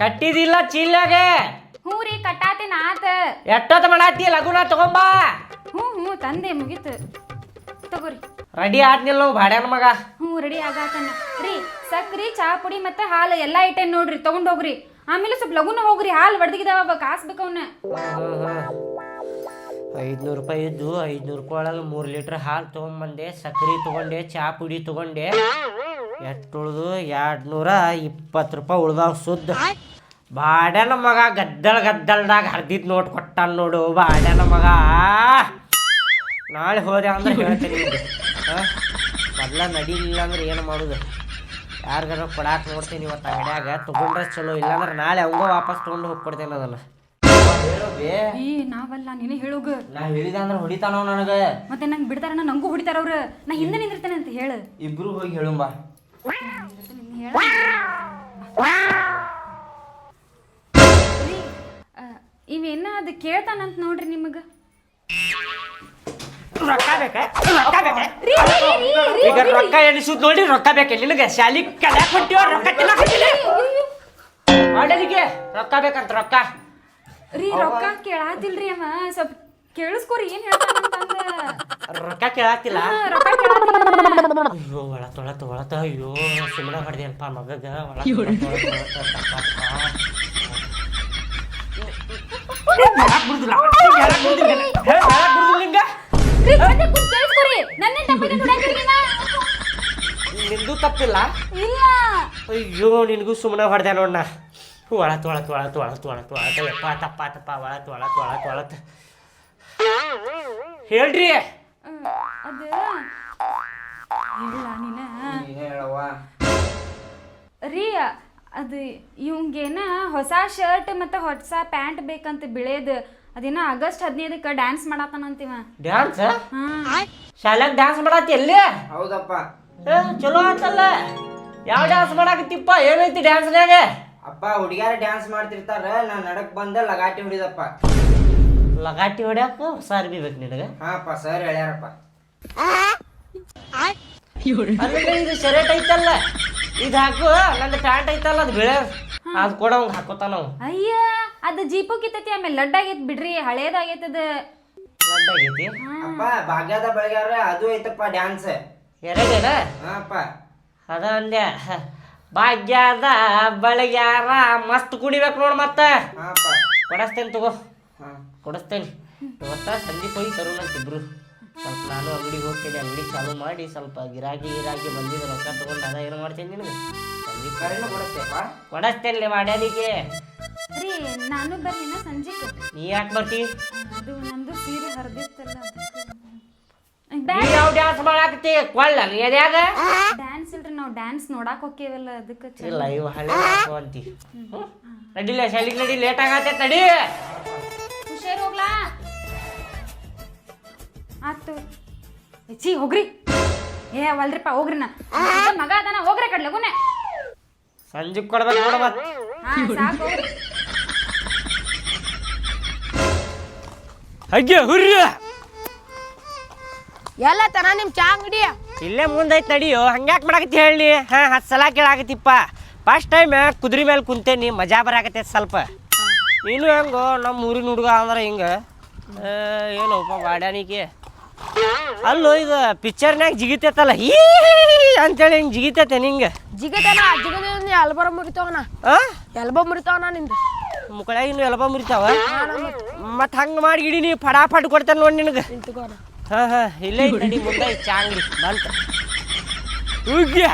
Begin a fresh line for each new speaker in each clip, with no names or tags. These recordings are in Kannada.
ಕಟ್ಟಿದಿಲ್ಲ ಚೀಲಾಗ
ಹ್ಞೂ ರೀ ಕಟ್ಟಾತೇನ ಆತ.
ಎಷ್ಟೊತ್ತ ಮಾಡಾತಿ ಲಗುನ ತಗೊಂಬಾ.
ಹ್ಞೂ ಹ್ಞೂ ತಂದೆ ಮುಗೀತು. ತಗೋರಿ.
ರೆಡಿ ಆದ್ನಿಲ್ಲ ಭಾಡ್ಯಾನ ಮಗ.
ಹ್ಞೂ ರೆಡಿ ಆಗಾತನ. ರೀ ಸಕ್ರಿ ಚಾ ಪುಡಿ ಮತ್ತೆ ಹಾಲು ಎಲ್ಲ ಐಟೇನ್ ನೋಡ್ರಿ ತಗೊಂಡ್ ಹೋಗ್ರಿ. ಆಮೇಲೆ ಸ್ವಲ್ಪ ಲಗುನ ಹೋಗ್ರಿ ಹಾಲು ಒಡ್ದಿಗಿದಾವ ಕಾಸ್ಬೇಕು ಅವನ್ನ
ಐದ್ನೂರು ರೂಪಾಯಿ ಇದ್ದು ಐದ್ನೂರು ರೂಪಾಯಿ ಒಳಗೆ ಮೂರು ಲೀಟ್ರ್ ಹಾಲು ತೊಗೊಂಬಂದೆ ಸಕ್ರೆ ತೊಗೊಂಡೆ ಚಾ ಪುಡಿ ತೊಗೊಂಡೆ. ಎಷ್ಟು ಉಳ್ದು? ಎರಡು ನೂರ ಇಪ್ಪತ್ತು ರೂಪಾಯಿ ಉಳ್ದಾವ ಸುದ್ದ. ಬಾಡ್ಯಾನ ಮಗ ಗದ್ದಲ್ ಗದ್ದಲ್ದಾಗ ಹರ್ದಿದ್ ನೋಟ್ ಕೊಟ್ಟಾನ ನೋಡು ಬಾಡ್ಯಾನ ಮಗ. ನಾಳೆ ಹೋದೆ ಅಂದ್ರೆ ಹೇಳ್ತೀನಿ ಹಾಂ? ಮೊದ್ಲ ನಡೀಲಿಲ್ಲ ಅಂದ್ರೆ ಏನು ಮಾಡೋದು? ಯಾರಿಗಾರ ಕೊಡಾಕ್ ನೋಡ್ತೀನಿ ಇವತ್ತು ಅಂಗಡ್ಯಾಗ ತೊಗೊಂಡ್ರೆ ಚಲೋ ಇಲ್ಲಾಂದ್ರೆ ನಾಳೆ ಅವಂಗ ವಾಪಸ್ ತೊಗೊಂಡು ಹೋಗ್ಕೊಡ್ತೇನೆ ಅದಲ್ಲ ಹೇಳು ಬೇ
ಈ ನಾವಲ್ಲ ನೀನೇ ಹೇಳುಗ.
ನಾ ಹೇಳಿದ ಅಂದ್ರೆ ಹೊಡಿತಾನವ ನನಗೆ.
ಮತ್ತೆ ನಂಗೆ ಬಿಡ್ತಾರ ನಂಗೂ ಹೊಡಿತಾರ ಅವ್ರು. ನಾ ಹಿಂದೆ ನಿಂದಿರ್ತೇನೆ ಅಂತ ಹೇಳು.
ಇಬ್ರು ಹೋಗಿ ಹೇಳುಂಬಾ.
ರೀ ಇವೇನ ಅದು ಕೇಳ್ತಾನಂತ ನೋಡ್ರಿ ನಿಮಗ?
ರೊಕ್ಕ ಬೇಕಾ? ರೊಕ್ಕ ಬೇಕಾ?
ರೀ, ರೀ, ರೀ, ರೀ, ರೀ,
ಈಗ ರೊಕ್ಕ ಎಣಿಸುದ್ ನೋಡಿ ರೊಕ್ಕ ಬೇಕೆ? ನಿನಗೆ ಶಾಲಿ ಕಲ್ಯಾಕ್ ಹೊಂಟಿವ ರೊಕ್ಕ ತಿನ್ನಕ್ ಹೊಂಟಿಲ್ಲ ರೊಕ್ಕ ಬೇಕಂತ ರೊಕ್ಕ?
ರೀ ರೊಕ್ಕ ಕೇಳಾತಿಲ್ರಿ ಅವ. ಸ್ವಲ್ಪ ಕೇಳಿಸ್ಕೊರಿ ಏನ್
ರೊಕ್ಕ ಕೇಳಾತಿಲ್ಲ?
ಹಾ, ರೊಕ್ಕ ಕೇಳಾತಿಲ್ಲ.
ಅಯ್ಯೋ ಒಳ ತೊಳತ ಒಳತ ಅಯ್ಯೋ ಸುಮ್ಮನೆ ಹೊಡೆದಲ್ಪ ಮಗಗ. ಒಳ ಒಳತ, ಒಳತ. ಹೇಳಕ್ ಬಿಡುದಿಲ್ಲ, ಬಿಡುದಿಲ್ಲ, ಬಿಡುದಿಲ್ಲ ನಿಂಗೆ? ನಿಂದು ತಪ್ಪಿಲ್ಲ?
ಇಲ್ಲ
ಅಯ್ಯೋ ನಿನಗೂ ಸುಮ್ಮನೆ ಹೊಡೆದೆ ನೋಡ್ನ ಒಳತ್ ಒಳತ್ ಒಳತ್ ಒಳತ್ ಒಳತ್ ಒಳತ್ ಯಪ್ಪ ತಪ್ಪ ತಪ್ಪ ಒಳತ್ ಒಳತ್ ಒಳತ್ ಒಳತ್ ಹೇಳ್ರಿ.
ಅದು. ರೀ ಅದು ಇವಂಗೇನ ಹೊಸ ಶರ್ಟ್ ಮತ್ತೆ ಹೊಸ ಪ್ಯಾಂಟ್ ಬೇಕಂತ ಬಿಳೇದ್ ಅದೇನ ಆಗಸ್ಟ್ ಹದಿನೈದಕ್ಕೆ ಡ್ಯಾನ್ಸ್ ಮಾಡತ್ತಾನಂತಿವ
ಡ್ಯಾನ್ಸ್ ಶಾಲ್ಯಾಗ ಡ್ಯಾನ್ಸ್ ಮಾಡತ್ತಿ ಎಲ್ಲಿ?
ಹೌದಪ್ಪ.
ಏ ಚಲೋ ಆತಲ್ಲ. ಯಾವ ಡ್ಯಾನ್ಸ್ ಮಾಡಾಕತ್ತಿಪ್ಪ? ಏನೈತಿ ಡ್ಯಾನ್ಸ್ನ್ಯಾಗ
ಅಪ್ಪ ಹುಡುಗ್ಯಾರ ಡ್ಯಾನ್ಸ್ ಮಾಡ್ತಿರ್ತಾರ ನಾ ನಡಕ್ ಬಂದ ಲಗಾಟಿ ಹೊಡಿದಪ್ಪ.
ಲಗಾಟಿ ಹೊಡ್ಯಾಕ ಸರ್ ಅರ್ಬಿ ಬೇಕು ನಿನಗೆ?
ಹಾಪ್ಪ ಸರ್ ಹೇಳ್ಯಾರಪ್ಪ.
ಅಲ್ಲಿಂದ ಇದು ಶರ್ಟ್ ಐತಲ್ಲ. ಇದು ಹಾಕು ನಂದು ಪ್ಯಾಂಟ್ ಐತಲ್ಲ ಅದು ಬೆಳೆ. ಅದು ಕೂಡ ಅವ್ಗೆ ಹಾಕೋತಾನ ನಾವು
ಅಯ್ಯ ಅದು ಜೀಪು ಕಿತ್ತೈತಿ ಆಮೇಲೆ ಲಡ್ ಆಗೈತಿ ಬಿಡ್ರಿ ಅದು ಅದ
ಲಡ್ಡಾಗೈತಿ
ಅಪ್ಪ ಭಾಗ್ಯದ ಬೆಳಗ್ಯಾರ ಅದು ಐತಪ್ಪ ಡ್ಯಾನ್ಸ್.
ಎರಡೇನ?
ಹಾಪ್ಪ
ಅದ ಅಂದ್ಯ ಭಾಗ್ಯದ ಬಳಗ್ಯಾರ ಮಸ್ತ್ ಕುಡಿಬೇಕು ನೋಡ್ ಮತ್ತ. ಕೊಡಸ್ತೇನೆ ತಗೋ.
ಕೊಡಸ್ತೇನೆ
ಕೊಡಿಸ್ತೇನೆ. ಇವತ್ತ ಸಂಜೆ ಹೋಗಿ ತರುಣಂತಿಬ್ರು ಸ್ವಲ್ಪ ನಾನು ಅಂಗಡಿಗೆ ಹೋಗ್ತೀನಿ ಅಂಗಡಿ ಚಾಲು ಮಾಡಿ ಸ್ವಲ್ಪ ಗಿರಾಕಿ ಗಿರಾಕಿ ಬಂದಿದ್ದು ರೊಕ್ಕ ತಗೊಂಡು ಅದ ಏನು ಮಾಡ್ತೀನಿ ನಿನಗೆ? ಸಂಜೆ
ಕರೆನು ಕೊಡತ್ತೇಪ್ಪ.
ಕೊಡಸ್ತೇನೆ ಮಾಡ್ಯಾದಿಗೆ?
ರೀ ನಾನು ಬರ್ಲಿನ ಸಂಜೆಕ್
ನೀ ಯಾಕೆ ಬರ್ತಿ?
ಅದು ನಂದು ಸೀರೆ ಹರಿದಿತ್ತಲ್ಲ
ನೀ ಯಾವ ಡ್ಯಾನ್ಸ್ ಮಾಡಾಕತ್ತಿ? ಕೊಳ್ಳ ನೀ
ಡ್ಯಾನ್ಸ್ ಇಲ್ರಿ ನಾವು ಡ್ಯಾನ್ಸ್ ನೋಡಾಕ್ ಹೋಕ್ಕೇವಲ್ಲ ಅದಕ್ಕೆ
ಇಲ್ಲ ಇವು ಹಳೆ ಅಂತಿ. ನಡಿಲ್ಲ ಶಾಲಿಗೆ ನಡಿ ಲೇಟ್ ಆಗತ್ತೆ ನಡಿ.
ಹುಷಾರ್ ಹೋಗ್ಲಾ? ಆತು. ಛೀ ಹೋಗ್ರಿ. ಏ ಅವಲ್ರಿಪ್ಪ ಹೋಗ್ರಿ ನಾ. ನನ್ ಮಗ ಅದನ ಹೋಗ್ರಿ ಕಡ್ ಲಗುನೆ.
ಸಂಜೆ ಕೊಡ್ಬೇಕು ನೋಡ ಮತ್ತೆ
ಹಾ ಸಾಕು. ಹೋಗ್ರಿ
ಹಗ್ಗೆ ಹುರ್ರಿ.
ಎಲ್ಲ ತರ ನಿಮ್ ಚಾ ಅಂಗಡಿ
ಇಲ್ಲೇ ಮುಂದೈತ್ ನಡಿಯೋ ಹಂಗ್ಯಾಕ್ ಮಾಡಾಕತ್ತಿ ಹೇಳಿ? ಹಾ ಹತ್ತು ಸಲ ಕೇಳಾಕತ್ತಿಪ್ಪ. ಫಸ್ಟ್ ಟೈಮ್ ಕುದುರೆ ಮೇಲೆ ಕುಂತೇನಿ ಮಜಾ ಬರಾಕತ್ತೈತಿ ಸ್ವಲ್ಪ. ನೀನು ಹೆಂಗೋ ನಮ್ಮ ಊರಿನ ಹುಡುಗ ಅಂದ್ರೆ ಹಿಂಗೆ. ಏನೋಪ್ಪ ಬಾಡ್ಯಾನಿಗೆ ಅಲ್ಲೋ ಇದು ಪಿಕ್ಚರ್ನಾಗ ಜಿಗಿತೈತಲ್ಲ. ಹೀ ಅಂತೇಳಿ ಹಿಂಗೆ ಜಿಗಿತೈತೆ ನಿಂಗೆ.
ಜಿಗತನ ಜಿಗದ ಎಲ್ಬರ ಮುರಿತಾವನ?
ಆ?
ಎಲ್ಬ ಮುರಿತಾವನ ನಿಂದು?
ಮುಕ್ಕಳಾಗ ಇನ್ನು ಎಲ್ಬ ಮುರಿತಾವ? ಮತ್ತೆ ಹಂಗೆ ಮಾಡಿ ಇಡಿ ನೀ ಫಟಾಫಟ್ ಕೊಡ್ತೇನೆ ನೋಡಿ ನಿನಗೆ.
ನಿಂತ್ಕೋನ
ಹಾಂ ಹಾಂ ಇಲ್ಲೇ ಐತ್ ನಡಿ ಮುಂದೆ ಐತ್ ಚಾ ಅಂಗಡಿ ಬಂತ. ಉಗ್ಯ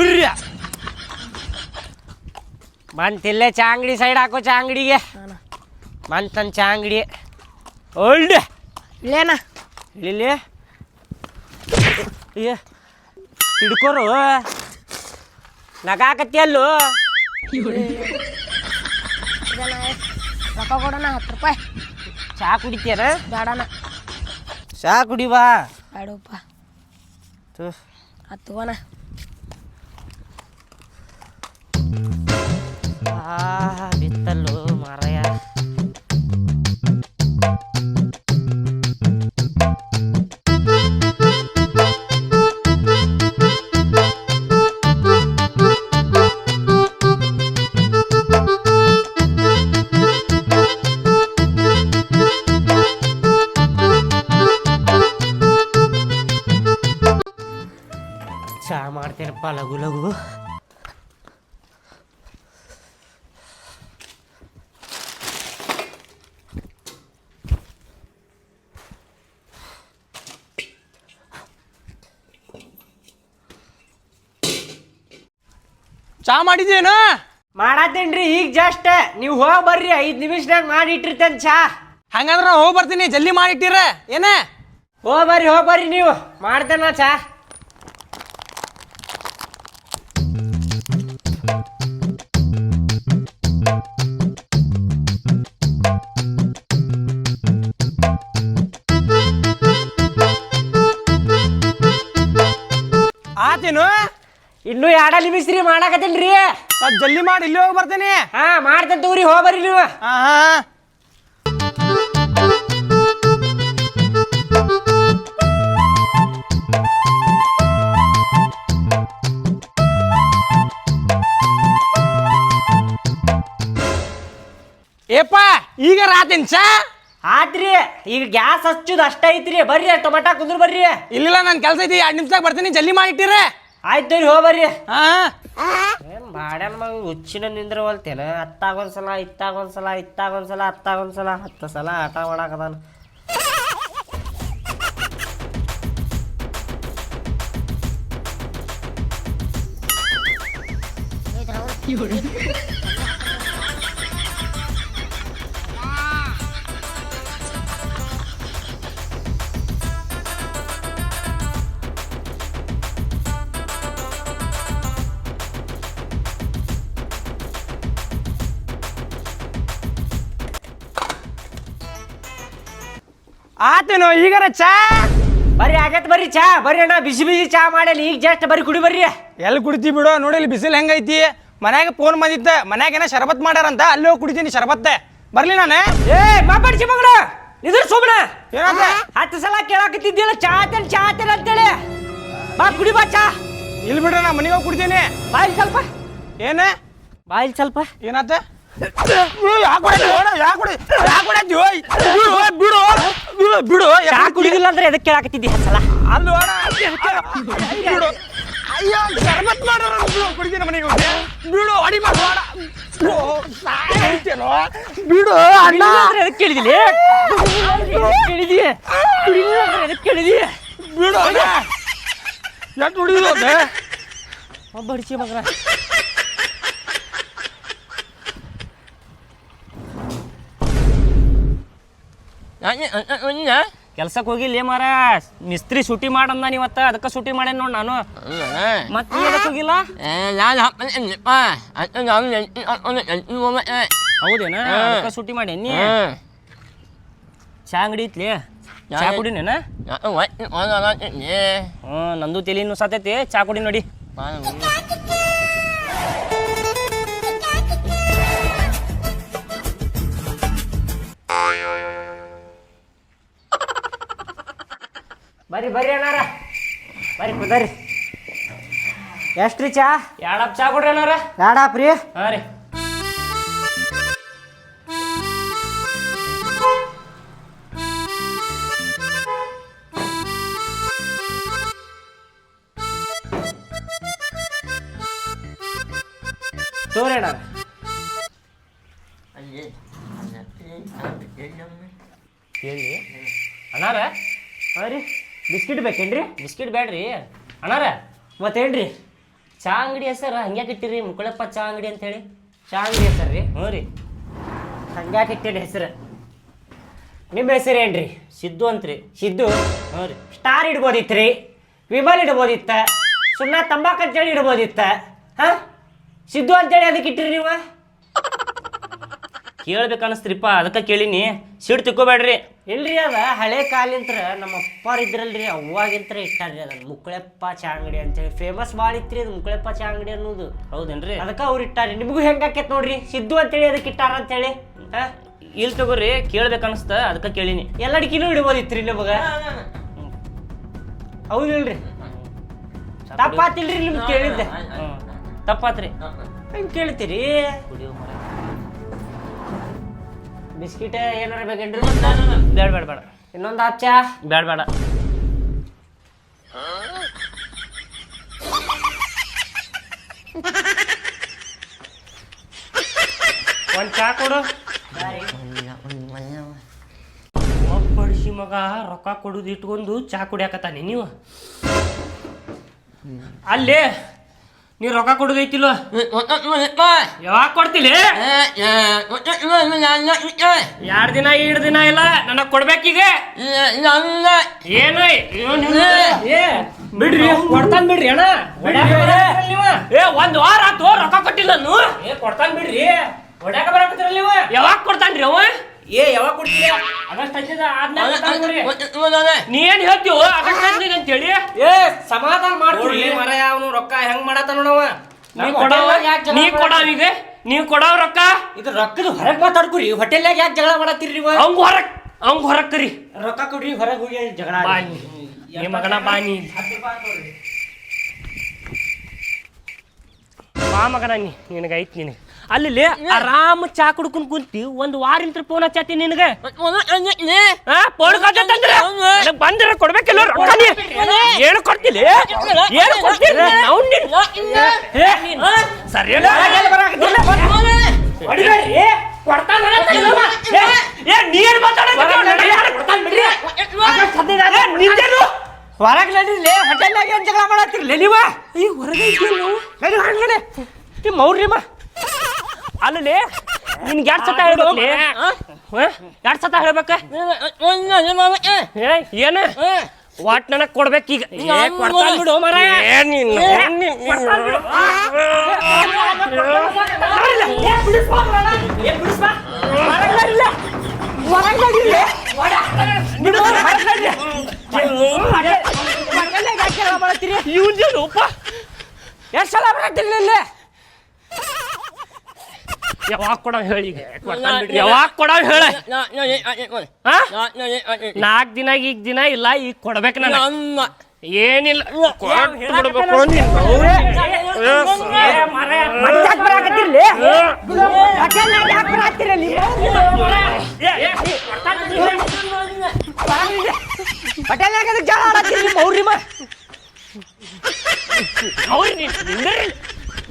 ಉರ್ಯ ಬಂತ ಇಲ್ಲೇ ಚಾ ಅಂಗಡಿ ಸೈಡ್ ಹಾಕೋ ಚಾ ಅಂಗಡಿಗೆ ಬಂತನ್ ಓಲ್ಡ್.
ಇಲ್ಲೇನ?
ಇಲ್ಲಿ ಅಯ್ಯ ಹಿಡ್ಕೊರು. ನಗಾಕತ್ತಿ ಅಲ್ಲೋ.
ಇದನ್ನ ರೊಕ್ಕ ಕೊಡೋಣ ಹತ್ತು ರೂಪಾಯಿ.
ಚಹಾ ಕುಡಿತೀಯನ?
ಬೇಡಣ
ಚಹಾ ಕುಡಿವಾ?
ಬೇಡಪ್ಪ.
ತು
ಹತ್ತು ತಗೋಣ
ಆ ಬಿತ್ತಲ್ಲು.
ಚಾ ಮಾಡಿದೇನ
ಮಾಡತ್ತೇನ್ರಿ ಈಗ ಜಸ್ಟ್ ನೀವು ಹೋಗಿ ಬರ್ರಿ ಐದು ನಿಮಿಷದಾಗ ಮಾಡಿ ಇಟ್ಟಿರ್ತೇನೆ ಚಾ.
ಹಂಗಂದ್ರೆ ನಾ ಹೋಗಿ ಬರ್ತೀನಿ ಜಲ್ದಿ ಮಾಡಿಟ್ಟಿರ ಏನ?
ಹೋಗಿ ಬರ್ರಿ ಹೋಗಿ ಬರ್ರಿ ನೀವು. ಮಾಡ್ತೇನ ಚಾ. ಇನ್ನೂ ನಿಮಿಸ್ರಿ ರೀ. ಮಾಡಾಕತ್ತೇನ್ರಿ
ಸ್ವಲ್ಪ ಜಲ್ದಿ ಮಾಡಿ ಇಲ್ಲಿ ಹೋಗಿ ಬರ್ತೀನಿ.
ಹಾ ಮಾಡ್ತೇನೆ ತಗೋರಿ ಹೋಗಿ ಬರ್ರಿ ನೀವು
ಏಪ್ಪ ಈಗ ರಾತೇನ್ ಚಾ?
ಆತ್ರಿ ಈಗ ಗ್ಯಾಸ್ ಹಚ್ಚುದು ಅಷ್ಟ ಐತ್ರಿ. ಬರ್ರಿ ಟೊಮಟ ಕುಂದ್ರ ಬರ್ರಿ.
ಇಲ್ಲ ನನ್ನ ಕೆಲಸ ಐತಿ ಎರಡು ನಿಮಿಷದಾಗ ಬರ್ತೀನಿ ಜಲ್ದಿ ಮಾಡಿಟ್ಟಿರ
ಆಯ್ತು ರೀ ಹೋಗಿ ಬರ್ರಿ.
ಹಾ
ಏನ್ ಬಾಡ್ಯಾನ ಮಗ? ಹುಚ್ಚಿನ ನಿಂದ್ರವಲ್ತೇನ ಅತ್ತಾಗೊಂದ್ಸಲ ಇತ್ತಾಗೊಂದ್ಸಲ ಇತ್ತಾಗೊಂದ್ಸಲ ಅತ್ತಾಗೊಂದ್ಸಲ. ಹತ್ತು ಸಲ ಆಟ ಮಾಡಾಕದಾನ
ಆತೇನು ಈಗರ ಚಾ?
ಬರ್ರಿ ಆಗತ್ ಬರ್ರಿ ಚಾ. ಬರ್ರಿ ಅಣ್ಣ ಬಿಸಿ ಬಿಸಿ ಚಾ ಮಾಡಲಿ. ಈಗ ಜಸ್ಟ್ ಬರ್ರಿ ಕುಡಿ ಬರ್ರಿ.
ಎಲ್ಲಿ ಕುಡಿತಿ ಬಿಡು? ನೋಡಿ ಇಲ್ಲಿ ಬಿಸಿಲು ಹೆಂಗೈತಿ? ಮನ್ಯಾಗ ಫೋನ್ ಬಂದಿತ್ತ. ಮನ್ಯಾಗ ಏನ ಶರಬತ್ ಮಾಡ್ಯಾರಂತ. ಅಲ್ಲಿ ಹೋಗಿ ಕುಡಿತೀನಿ ಶರಬತ್ತೆ. ಬರ್ಲಿ ನಾನು.
ಏ ಮಾಪಾಡ್ಸಿ ಮಗನ ನಿದ್ರ ಸುಮ್ಮನೆ
ಏನಂತ
ಹತ್ತು ಸಲ ಕೇಳಾಕತ್ತಿದ್ದಿಲ್ಲ ಚಾ ತೇನ್ ಚಾ ತೇನ್ ಅಂತೇಳಿ. ಬಾ ಕುಡಿ ಬಾ ಚಾ.
ಇಲ್ಲಿ ಬಿಡ್ರಿ ನಾ ಮನೆಗೆ ಹೋಗಿ ಕುಡಿತೀನಿ.
ಬಾಯಿಲ್ ಸ್ವಲ್ಪ.
ಏನ?
ಬಾಯಿಲ್ ಸ್ವಲ್ಪ.
ಏನಾತ? ಯಾಕೆ ಬಿಡು. ಬಿಡು ಬಿಡು
ಕುಡಿದಿಲ್ಲ ಅಂದ್ರೆ ಎದಕ್ಕೆ ಕೇಳಾಕತ್ತಿದ್ದಿ ಹಸಲ ಸಲ?
ಅಲ್ಲಿ ಬಿಡು ಅಯ್ಯೋ ಮಾಡೋರು ಮಾಡೋಣ ಕುಡಿದಿನ ಮನೆಗೆ ಹೋಗಿ ಬಿಡು ಅಡಿ ಮಾಡೋಣ ಬಿಡು. ಅಣ್ಣ.
ಎದಕ್ಕೆ ಕೇಳಿದಿಲ್ಲ ಕೇಳಿದಿ ಕುಡಿಲಿಲ್ಲ ಅಂದ್ರೆ ಎದಕ್ಕೆ ಕೇಳಿದಿ
ಬಿಡು ಅಣ್ಣ. ಎಷ್ಟು ಹುಡುಗಿದು
ಒಬ್ಬ ಹಡಿಸಿ ಮಗನ. ಕೆಲ್ಸಕ್ಕೆ ಹೋಗಿಲ್ಲ ಮಾರ ಮಿಸ್ತ್ರಿ ಸೂಟಿ ಮಾಡಂದ ನೀವತ್ತ ಅದಕ್ಕೆ ಸೂಟಿ ಮಾಡೇನ್ ನೋಡ್ ನಾನು ಮತ್ತೆ ನೀ ಎದಕ್ಕೆ ಹೋಗಿಲ್ಲ ಹೌದೇನ ಅದಕ್ಕೆ ಸೂಟಿ ಮಾಡೇನಿ ಚಾ ಅಂಗಡಿ ಐತ್ಲಿ ಚಾ ಕುಡಿನೇನ ಹ್ಞೂ ನಂದು ತಲೆ ಇನ್ನೂ ಸತೈತಿ ಚಾ ಕುಡಿ ನೋಡಿ ಬರ್ರಿ ಬರ್ರಿ ಅಣ್ಣಾರ. ಬರ್ರಿ ಕುದರಿ. ಎಷ್ಟ್ರಿ ಚಾ? ಎರಡಪ್ ಚಾ ಕೊಡ್ರಿ ಅಣ್ಣಾರ. ಎರಡಪ್ ರೀ ಹಾಂ ರೀ. ತೋರಿ ಅಣ್ಣಾರ. ಹೇಳಿ ಅಣ್ಣಾರ? ಹಾಂ ರೀ. ಬಿಸ್ಕಿಟ್ ಬೇಕೇನ್ರಿ? ಬಿಸ್ಕಿಟ್ ಬೇಡ್ರಿ ಅಣ್ಣಾರ ಮತ್ತೇನ್ರಿ? ಚಾ ಅಂಗಡಿ ಹೆಸರು ಹಂಗ್ಯಾಕೆ ಇಟ್ಟಿರಿ? ಮುಕುಳಪ್ಪ ಚಾ ಅಂಗಡಿ ಅಂತೇಳಿ. ಚಾ ಅಂಗಡಿ ಹೆಸರು ರೀ ಹ್ಞೂ ರೀ. ಹಂಗ್ಯಾಕೆ ಇಟ್ಟಿರಿ ಹೆಸರು. ನಿಮ್ಮ ಹೆಸರು ಏನ್ರಿ ಸಿದ್ದು ಅಂತ್ರಿ. ಸಿದ್ದು? ಹ್ಞೂ ರೀ. ಸ್ಟಾರ್ ಇಡ್ಬೋದಿತ್ತು ರೀ ವಿಮಲ್ ಇಡ್ಬೋದಿತ್ತ? ಸುಣ್ಣ ತಂಬಾಕು ಅಂತೇಳಿ ಇಡ್ಬೋದಿತ್ತ? ಹಾಂ? ಸಿದ್ದು ಅಂತೇಳಿ ಅದಕ್ಕೆ ಇಟ್ಟಿರಿ ನೀವು? ಕೇಳ್ಬೇಕು ಅನಸ್ತ್ರಿಪ್ಪ ಅದಕ್ಕೆ ಕೇಳೀನಿ. ಸಿಡ್ ತಿಕ್ಕೋಬೇಡ್ರಿ. ಇಲ್ರಿ ಅದ ಹಳೆ ಕಾಲಿಂತ್ರ ನಮ್ಮ ಅಪ್ಪಾರ ಇದ್ರಲ್ರಿ ಅವಾಗಿಂತ್ರ ಇಟ್ಟಾರ್ರಿ ಅದನ್ನ ಮುಕ್ಕಳೆಪ್ಪ ಚಾ ಅಂಗಡಿ ಅಂತೇಳಿ ಫೇಮಸ್ ಭಾಳ ಇತ್ರಿ ಅದು ಮುಕ್ಕಳೆಪ್ಪ ಚಾ ಅಂಗಡಿ ಅನ್ನೋದು. ಹೌದೇನ್ರಿ? ಅದಕ್ಕೆ ಅವ್ರು ಇಟ್ಟಾರಿ ನಿಮಗೂ ಹೆಂಗ್ ಆಕೈತೆ ನೋಡ್ರಿ? ಸಿದ್ದು ಅಂತೇಳಿ ಅದಕ್ಕೆ ಇಟ್ಟಾರ ಅಂತೇಳಿ. ಹಾ? ಇಲ್ಲಿ ತಗೋರಿ ಕೇಳ್ಬೇಕು ಅನಸ್ತ ಅದಕ್ಕೆ ಕೇಳಿನಿ. ಎಲ್ಲಡಿಕಿನೂ ಇಡ್ಬೋದಿತ್ರಿ ನಿಮಗ? ಹೌದಿಲ್ರಿ ತಪ್ಪಾತಿಲ್ರಿ ನಿಮ್ಗೆ ಕೇಳಿದ್ದೆ. ತಪ್ಪಾತ್ರಿ. ಹೆಂಗ್ ಕೇಳ್ತೀರಿ? ಬಿಸ್ಕಿಟ್ ಏನಾರ ಬೇಕೇನ್ರಿ ಬೇಡ ಬೇಡ ಬೇಡ. ಇನ್ನೊಂದು ಹಚ್ಚ. ಬೇಡ ಬೇಡ.
ಒಂದ್ ಚಾ ಕೊಡು. ಒಬ್ಬಡಿಸಿ ಮಗ ರೊಕ್ಕ ಕೊಡುದು ಇಟ್ಕೊಂಡು ಚಾ ಕುಡಿಯಾಕತ್ತಾನೆ ನೀವು? ಅಲ್ಲಿ. ನೀ ರೊಕ್ಕ ಕೊಡುದೈತಿಲ್ಲ ಯಾವಾಗ ಕೊಡ್ತಿಲಿ? ಎರಡ್ ದಿನ ಏಳು ದಿನ ಇಲ್ಲ ನನಗ್ ಕೊಡ್ಬೇಕೀಗ? ಏನು? ಬಿಡ್ರಿ ಕೊಡ್ತಾನ್ ಬಿಡ್ರಿ ಅಣ್ಣ. ಏ ಒಂದ್ ವಾರ ಆತು ರೊಕ್ಕ ಕೊಟ್ಟಿಲ್ಲ ನಾನು. ಏ ಕೊಡ್ತಾನ್ ಬಿಡ್ರಿ. ಹೊಡ್ಯಾಕ ಬರಾಕತ್ತಿರಲ್ಲ ನೀವು? ಯಾವಾಗ ಕೊಡ್ತಾನ್ರಿ ಅವ? ಏ ಯಾವಾಗ ಕೊಡ್ತೀಯ? ಆಗಸ್ಟ್ ಹದಿನೈದು ಆದ್ಮೇಲೆ ನೀ ಏನ್ ಹೇಳ್ತೀವೋ ಆಗಸ್ಟ್ ಹದಿನೈದು ಅಂತೇಳಿ. ಏ ಸಮಾಧಾನ ಮಾಡ್ತೀರಿ ಮರ ಅವನು ರೊಕ್ಕ ಹೆಂಗ್ ಮಾಡತ್ತ ನೋಡವ ನೀ ಕೊಡವ ನೀ ಕೊಡವ ಈಗ? ನೀ ಕೊಡವ ರೊಕ್ಕ? ಇದು ರೊಕ್ಕದ ಹೊರಗ್ ಮಾತಾಡ್ಕೊರಿ. ಹೋಟೆಲ್ನಾಗ ಯಾಕೆ ಜಗಳ ಮಾಡತ್ತೀರಿ ನೀವು? ಅವಂಗ ಹೊರಕ್ ಅವಂಗ ಹೊರಗ್ ಕರಿ. ರೊಕ್ಕ ಕೊಡ್ರಿ ಹೊರಗ್ ಹೋಗಿ ಜಗಳ ಬಾನಿ. ನೀ ಮಗನ ಬಾನಿ. ಬಾ ಮಗನ ನೀ ನಿನಗೆ ಐತ್ ನಿನಗೆ. ಅಲ್ಲಿ ಆರಾಮ ಚಾ ಕುಡ್ಕೊಂಡ್ ಕುಂತಿ ಒಂದ್ ವಾರ ಇಂತ್ರ ಫೋನ್ ಹಚ್ಚತಿ ನಿನಗೆ ಬಂದಿರ ಕೊಡ್ಬೇಕಿಲ್ಲ ರೊಕ್ಕ ನೀ? ಏನು ಕೊಡ್ತಿಲಿ? ಏನು ಕೊಡ್ತಿಲ್ಲ ಅವ್ನ್ ನಿನ್- ಏ, ನೀನ್- ಸರಿ ಅಲ್ಲ? ಹೊಡಿಬೇಡ್ರಿ. ಕೊಡ್ತಾನ್ ಅನ್ನತ್ತಿಲ್ಲಮ್ಮ. ಏ, ಏ, ನೀ ಏನ್ ಮಾತಾಡಕತ್ತಿ? ನನಗೆ ಯಾರು ಕೊಡ್ತಾನ್ ಬಿಡ್ರಿ. ಆಗಸ್ಟ್ ಹದಿನೈದು ಆದ್ರೆ ನಿಂದೇನು? ಹೊರಗ್ ನಡೀಲಿ ಹೋಟೆಲ್ನಾಗ ಏನ್ ಜಗಳ ಮಾಡತ್ತಿರ್ಲಿ ನೀವ? ಈ ಹೊರಗೆ ನಡಿ ಹೊರಗ್ ನಡಿ. ನಿಮ್ಮ ಅವ್ರಿಮ್ಮ ಅಲ್ಲಿ ನಿನ್ಗೆ ಎರಡು ಸತ ಹೇಳ್ಬೇಕು ಎರಡು ಸತ ಹೇಳ್ಬೇಕ? ಏ, ಏನು? ವಾಟ್ ನನಗೆ ಕೊಡ್ಬೇಕೀಗ ಬಿಡು ನೀನು- ಕೊಡ್ತಾನ್ ಸಲ ಏ, ಬಿಡಿಸ್ಬಾ ಮಾರಾಯ. ಏ, ಬಿಡಿಸ್ಬಾ. ಹೊರಗ್ ನಡೀಲಿ. ಹೊರಗ್ ನಡೀಲಿ. ಬಿಡು, ಹೊರಗ್ ನಡೀಲಿ. ಇವ್ನ್ದೇನಪ್ಪ? ಎಷ್ಟ್ ಸಲ ಬರತ್ತಿಲ್ಲ ಇಲ್ಲಿ ಯಾವಾಗ ಕೊಡ ಹೇಳಿ ಈಗ ಯಾವಾಗ ಕೊಡವ್ ಹೇಳ ನಾಲ್ಕು ದಿನ ಈಗ ದಿನ ಇಲ್ಲ ಈಗ ಕೊಡ್ಬೇಕು ನಾನು ಏನಿಲ್ಲ ಕೊಟ್ಟು ನಿಂದ್ರಿ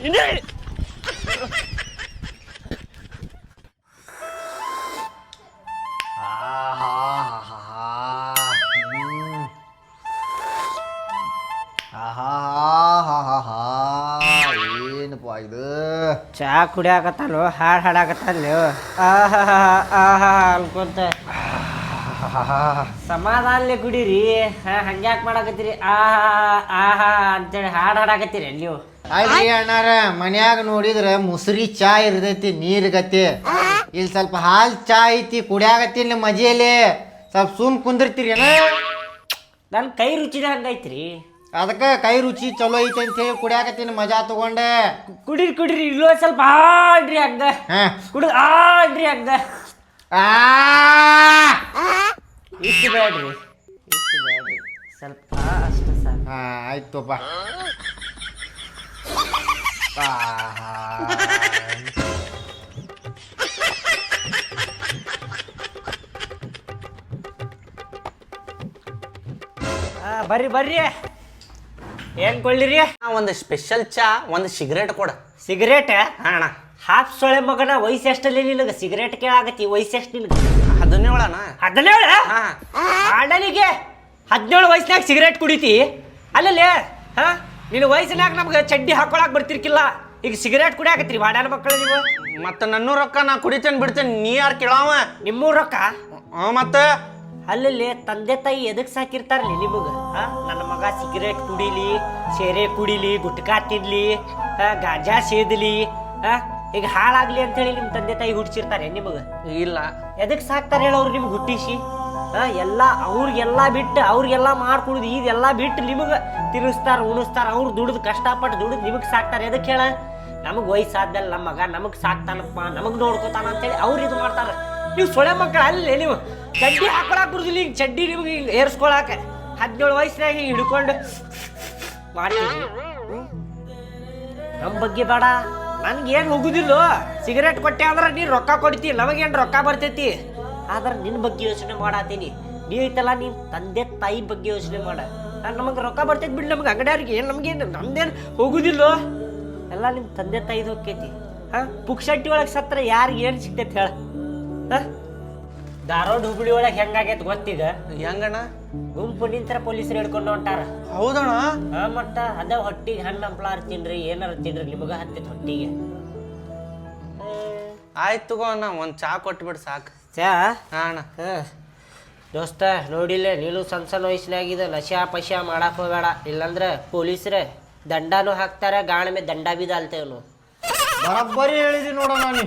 ನೀನು.
ಚಾ ಕುಡಿಯಾಕತ್ತಲ್ಲೋ ಹಾಡು ಹಾಡಾಕತ್ತಾನು ಆಹಾ ಆಹಾ ಅನ್ಕೊಂತ. ಸಮಾಧಾನಲೆ ಕುಡೀರಿ ಹಾ ಹಂಗ್ಯಾಕ್ ಮಾಡಾಕತ್ತೀರಿ? ಆಹಾ ಆಹಾ ಅಂತೇಳಿ ಹಾಡು ಹಾಡಾಕತ್ತೀರಿ ನೀವು?
ಅಲ್ರಿ ಅಣ್ಣಾರ ಮನ್ಯಾಗ ನೋಡಿದ್ರೆ ಮುಸ್ರಿ ಚಾ ಇರ್ತೈತಿ ನೀರ್ ಗತಿ ಇಲ್ಲಿ ಸ್ವಲ್ಪ ಹಾಲ್ ಚಾ ಐತಿ ಕುಡಿಯಾಗತ್ತೀನಿ ಮಜೆಯಲ್ಲಿ ಸ್ವಲ್ಪ ಸುಮ್ ಕುಂದಿರ್ತೀರಿ
ನನ್ನ ಕೈ ರುಚಿನ ಹಂಗೈತ್ರಿ.
ಅದಕ್ಕ ಕೈ ರುಚಿ ಚಲೋ ಐತಿ ಅಂತ ಹೇಳಿ ಕುಡಿಯಾಕತ್ತೀನಿ ಮಜಾ ತಗೊಂಡೆ.
ಕುಡೀರಿ ಕುಡೀರಿ ಇಲ್ಲೋ ಸ್ವಲ್ಪ ಆಡ್ರಿ ಹಂಗ
ಹಾ.
ಕುಡಿದು ಆಡ್ರಿ ಹಂಗ
ಆ.
ಇಷ್ಟು ಬೇಡ್ರಿ ಇಷ್ಟು ಬೇಡ್ರಿ. ಸ್ವಲ್ಪ ಅಷ್ಟು ಸಾಕು.
ಹಾ ಆಯ್ತಪ್ಪ ಆಹಾ.
ಆ, ಬರ್ರಿ ಬರ್ರಿ. ಏನ್ ಕೊಳ್ಳಿರಿ?
ಒಂದು ಸ್ಪೆಷಲ್ ಚಾ ಒಂದು ಸಿಗರೇಟ್ ಕೊಡ.
ಸಿಗರೇಟ್
ಅಣ್ಣ.
ಹಾಫ್ ಸೊಳೆ ಮಗನ ವಯಸ್ಸು ಎಷ್ಟಲ್ಲಿ ನಿನಗೆ? ಸಿಗರೇಟ್ ಕೇಳಾಗತ್ತಿ ವಯಸ್ಸು ಎಷ್ಟು ನಿನಗೆ?
ಹದಿನೇಳಣ್ಣ
ಹದಿನೇಳು?
ಹಾ.
ಅಣ್ಣನಿಗೆ ಹದಿನೇಳು ವಯಸ್ಸಿನಾಗ ಸಿಗರೇಟ್ ಕುಡಿತಿ. ಅಲ್ಲಲ್ಲಿ ಹಾ ನಿನ್ನ ವಯಸ್ಸಿನಾಗ ನಮ್ಗೆ ಚಡ್ಡಿ ಹಾಕೊಳಕ್ ಬರ್ತಿರ್ಕಿಲ್ಲ. ಈಗ ಸಿಗರೇಟ್ ಕುಡಿಯಾಕತ್ರಿ ವಾಡ್ಯಾನ ಮಕ್ಕಳು ನೀವು.
ಮತ್ತ ನನ್ನೂ ರೊಕ್ಕ ನಾ ಕುಡಿತೇನೆ ಬಿಡ್ತೇನೆ ನೀ ಯಾರು ಕೇಳಾವ
ನಿಮ್ಮೂರ್ ರೊಕ್ಕ?
ಮತ್ತ
ಅಲ್ಲಲ್ಲಿ ತಂದೆ ತಾಯಿ ಎದಕ್ಕೆ ಸಾಕಿರ್ತಾರಲಿ ನಿಮಗೆ? ನನ್ನ ಮಗ ಸಿಗರೇಟ್ ಕುಡಿಲಿ ಸೇರೆ ಕುಡಿಲಿ ಗುಟ್ಕಾ ತಿನ್ಲಿ ಗಾಂಜಾ ಸೇದಲಿ ಈಗ ಹಾಳಾಗ್ಲಿ ಅಂತ ಹೇಳಿ ನಿಮ್ ತಂದೆ ತಾಯಿ ಹುಟ್ಟಿಸಿರ್ತಾರೆ ನಿಮಗೆ?
ಇಲ್ಲ.
ಎದಕ್ಕೆ ಸಾಕ್ತಾರೆ ಹೇಳೋರು ನಿಮ್ಗೆ ಹುಟ್ಟಿಸಿ? ಎಲ್ಲ ಅವ್ರಿಗೆಲ್ಲ ಬಿಟ್ಟು ಅವ್ರಿಗೆಲ್ಲ ಮಾಡ್ಕೊಡುದು ಇದೆಲ್ಲ ಬಿಟ್ಟು ನಿಮಗೆ ತಿರುಗಿಸ್ತಾರೆ ಉಣಿಸ್ತಾರ ಅವ್ರು ದುಡ್ದು ಕಷ್ಟಪಟ್ಟು ದುಡ್ದು ನಿಮಗೆ ಸಾಕ್ತಾರೆ. ಎದಕ್ಕೆ ಹೇಳ? ನಮಗೆ ವಯಸ್ಸಾದ್ಮೇಲೆ ನಮ್ಮ ಮಗ ನಮಗೆ ಸಾಕ್ತಾನಪ್ಪ ನಮಗೆ ನೋಡ್ಕೋತಾನ ಅಂತೇಳಿ ಅವ್ರು ಇದು ಮಾಡ್ತಾರೆ. ನೀವು ಸೊಳೆ ಮಕ್ಕಳು ಅಲ್ಲಿ, ನೀವು ಚಡ್ಡಿ ಹಾಕೊಳಕ್ ಬರುದಿಲ್ಲ, ಈಗ ಚಡ್ಡಿ ನಿಮಗೆ ಹಿಂಗೆ ಏರ್ಸ್ಕೊಳಕ ಹದಿನೇಳು ವಯಸ್ಸಿನಾಗ ಹಿಂಗೆ ಹಿಡ್ಕೊಂಡು ಮಾಡ್ತೀವಿ. ಹ್ಮ್? ನಮ್ಮ ಬಗ್ಗೆ ಬೇಡ. ನನ್ಗೆ ಏನು ಹೋಗುದಿಲ್ಲ? ಸಿಗರೇಟ್ ಕೊಟ್ಟೆ ಅಂದ್ರೆ ನೀನು ರೊಕ್ಕ ಕೊಡ್ತಿ, ನಮಗೇನು ರೊಕ್ಕ ಬರ್ತೈತಿ? ಆದ್ರೆ ನಿನ್ನ ಬಗ್ಗೆ ಯೋಚನೆ ಮಾಡತ್ತೀನಿ ನೀ ಐತಲ್ಲ, ನೀನ್ ತಂದೆ ತಾಯಿ ಬಗ್ಗೆ ಯೋಚನೆ ಮಾಡ. ನಮಗೆ ರೊಕ್ಕ ಬರ್ತೈತಿ ಬಿಡು, ನಮ್ಗೆ ಅಂಗಡಿಯವ್ರಿಗೆ ಏನು ನಮಗೇನು ನಮ್ದೇನು ಹೋಗುದಿಲ್ಲ? ಎಲ್ಲ ನಿಮ್ಮ ತಂದೆ ತಾಯಿದು ಹೋಗ್ತೈತಿ ಹಾಂ? ಪುಕ್ಷಟ್ಟಿ ಒಳಗೆ ಸತ್ರ ಯಾರಿಗೆ ಏನು ಸಿಗ್ತೈತಿ ಹೇಳ. ಧಾರವಾಡ ಹುಬ್ಳಿ ಒಳಗೆ ಹೆಂಗಾಗೈತೆ ಗೊತ್ತಿದ?
ಹೆಂಗಣ್ಣ?
ಗುಂಪು ನಿಂತರ ಪೊಲೀಸರು ಹಿಡ್ಕೊಂಡು ಹೊಂಟಾರ.
ಹೌದಣ್ಣ?
ಹಾ ಮತ್ತ ಅದ ಹೊಟ್ಟಿಗೆ ಹಣ್ಣು ಹಂಪ್ಲಾರ ತಿನ್ರಿ ಏನಾರ ತಿನ್ರಿ ನಿಮಗ ಹತ್ತೈತಿ ಹೊಟ್ಟಿಗೆ.
ಆಯ್ತು ತಗೋ ಅಣ್ಣ ಒಂದು ಚಾ ಕೊಟ್ಬಿಡು ಸಾಕು.
ಚಾ?
ಹಾ ಅಣ್ಣ.
ಹಾ. ದೋಸ್ತ ನೋಡಿಲ್ಲ ನೀನು ಸಣ್ಣ ಸಣ್ಣ ವಯಸ್ಸಿನಾಗಿದ ನಶಾ ಪಶಾ ಮಾಡಕ್ ಹೋಗಬೇಡ. ಇಲ್ಲಾಂದ್ರೆ ಪೊಲೀಸ್ರ ದಂಡನೂ ಹಾಕ್ತಾರ ಗಾಣ ಮೇಲೆ ದಂಡ ಬಿದ ಅಲ್ತೇವ್ ನಾವು
ಬರಬ್ಬರಿ ಹೇಳಿದಿ ನೋಡೋಣ ನೀ.